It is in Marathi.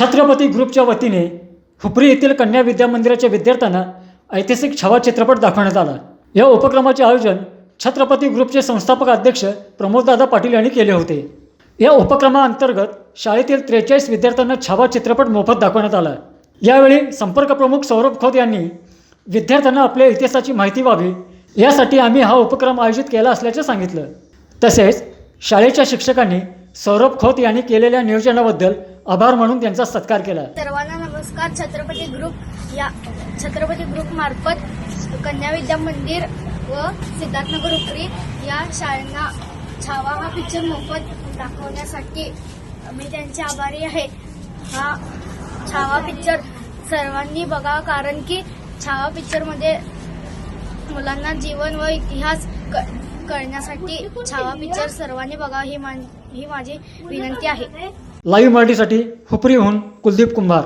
छत्रपती ग्रुपच्या वतीने हुपरी येथील कन्या विद्या मंदिराच्या विद्यार्थ्यांना ऐतिहासिक छवा चित्रपट दाखवण्यात आला. या उपक्रमाचे आयोजन छत्रपती ग्रुपचे संस्थापक अध्यक्ष प्रमोददादा पाटील यांनी केले होते. या उपक्रमाअंतर्गत शाळेतील त्रेचाळीस विद्यार्थ्यांना छावा चित्रपट मोफत दाखवण्यात आला. यावेळी संपर्क प्रमुख सौरभ खोत यांनी विद्यार्थ्यांना आपल्या इतिहासाची माहिती व्हावी यासाठी आम्ही हा उपक्रम आयोजित केला असल्याचे सांगितलं. तसेच शाळेच्या शिक्षकांनी सौरभ खोत यांनी केलेल्या नियोजनाबद्दल आभार म्हणून त्यांचा सत्कार केला. सर्वांना नमस्कार. छत्रपती ग्रुप या छत्रपती ग्रुप मार्फत कन्या विद्या मंदिर व सिद्धार्थनगर उपरी या शाळांना छावा हा पिक्चर मोफत दाखवण्यासाठी मी त्यांचे आभारी आहे. हा छावा पिक्चर सर्वांनी बघावा कारण की छावा पिक्चरमध्ये मुलांना जीवन व इतिहास क- कळण्यासाठी छावा पिक्चर सर्वांनी बघावा ही ही माझी विनंती आहे. लाईव्ह मराठीसाठी हुपरीहून कुलदीप कुंभार.